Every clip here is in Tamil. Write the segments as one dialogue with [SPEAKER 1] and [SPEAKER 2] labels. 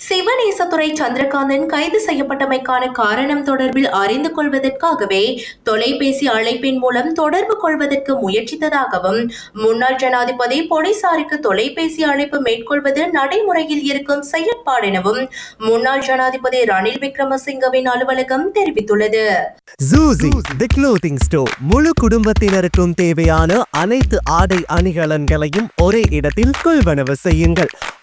[SPEAKER 1] சிவநேசத்துறை சந்திரகாந்தன் கைது செய்யப்பட்டமைக்கான காரணம் தொடர்பில் அறிந்து கொள்வதற்காகவே தொலைபேசி அழைப்பின் மூலம் தொடர்பு கொள்வதற்கு முயற்சித்ததாகவும் முன்னாள் ஜனாதிபதி போலீசாருக்கு தொலைபேசி அழைப்பு மேற்கொள்வது நடைமுறையில் இருக்கும் செயற்பாடெனவும் முன்னாள் ஜனாதிபதி ரணில் விக்ரமசிங்கவின் அலுவலகம் தெரிவித்துள்ளது.
[SPEAKER 2] ஜூசி தி க்ளோதிங் ஸ்டோர் முழு குடும்பத்தினருக்கும் தேவையான அனைத்து ஆடை அணிகலன்களையும் ஒரே இடத்தில் கொள்வனவு செய்யுங்கள்.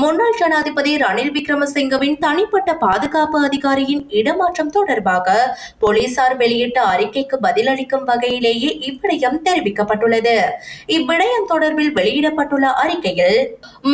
[SPEAKER 1] முன்னாள் ஜனாதிபதி ரணில் விக்ரமசிங்கவின் தனிப்பட்ட பாதுகாப்பு அதிகாரியின் இடமாற்றம் தொடர்பாக போலீசார் வெளியிட்ட அறிக்கைக்கு பதிலளிக்கும் வகையிலேயே இவ்விடயம் தெரிவிக்கப்பட்டுள்ளது. இவ்விடயம் தொடர்பில் வெளியிடப்பட்டுள்ள அறிக்கையில்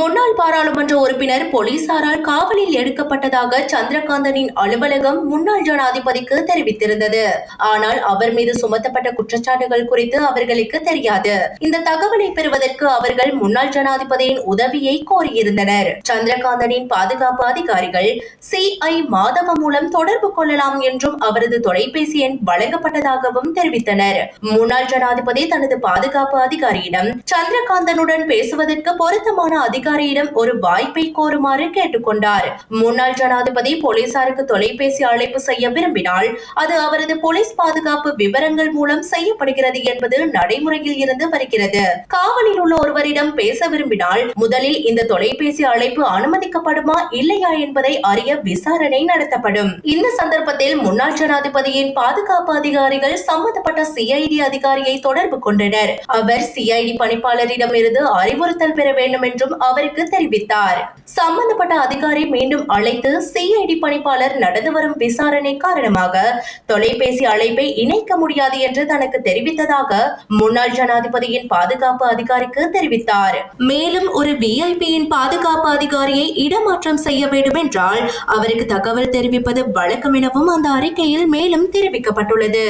[SPEAKER 1] முன்னாள் பாராளுமன்ற உறுப்பினர் போலீசாரால் காவலில் எடுக்கப்பட்டதாக சந்திரகாந்தனின் அலுவலகம் முன்னாள் ஜனாதிபதிக்கு தெரிவித்திருந்தது. ஆனால் அவர் மீது சுமத்தப்பட்ட குற்றச்சாட்டுகள் குறித்து அவர்களுக்கு தெரியாது. இந்த தகவலை பெறுவதற்கு அவர்கள் முன்னாள் ஜனாதிபதியின் உதவியை கோரியிருந்தனர். சந்திரகாந்தனின் பாதுகாப்பு அதிகாரிகள் சிஐ மாதவ மூலம் தொடர்பு கொள்ளலாம் என்றும் அவரது தொலைபேசி எண் வழங்கப்பட்டதாகவும் தெரிவித்தனர். முன்னாள் ஜனாதிபதி தனது பாதுகாப்பு அதிகாரியிடம் சந்திரகாந்தனுடன் பேசுவதற்கு பொருத்தமான அதிகாரியிடம் ஒரு வாய்ப்பை கோருமாறு கேட்டுக்கொண்டார். முன்னாள் ஜனாதிபதி போலீசாருக்கு தொலைபேசி அழைப்பு செய்ய விரும்பினால் அது அவரது போலீஸ் பாதுகாப்பு விவரங்கள் மூலம் செய்யப்படுகிறது என்பது நடைமுறையில் இருந்து வருகிறது. காவலில் உள்ள ஒருவரிடம் பேச விரும்பினால் முதலில் இந்த தொலைபேசி அழைப்பு அனுமதிக்கப்படுமா இல்லையா என்பதை அறிய விசாரணை நடத்தப்படும். இந்த சந்தர்ப்பத்தில் முன்னாள் ஜனாதிபதியின் பாதுகாப்பு அதிகாரிகள் சம்பந்தப்பட்ட சிஐடி அதிகாரியை தொடர்பு கொண்டனர். அவர் சிஐடி பணிப்பாளரிடம் இருந்து அறிவுறுத்தல் பெற வேண்டும் என்றும் அவருக்கு தெரிவித்தார். சம்பந்தப்பட்ட அதிகாரி மீண்டும் அழைத்து சிஐடி பணிப்பாளர் நடந்து வரும் விசாரணை காரணமாக தொலைபேசி அழைப்பை இணைக்க முடியாது என்று தனக்கு தெரிவித்ததாக முன்னாள் ஜனாதிபதியின் பாதுகாப்பு அதிகாரிக்கு தெரிவித்தார். மேலும் ஒரு விஐபியின் பாதுகாப்பு அதிகாரியை இடமாற்றம் செய்ய வேண்டும் என்றால் அவருக்கு தகவல் தெரிவிப்பது வழக்கம் எனவும் அந்த அறிக்கையில் மேலும் தெரிவிக்கப்பட்டுள்ளது.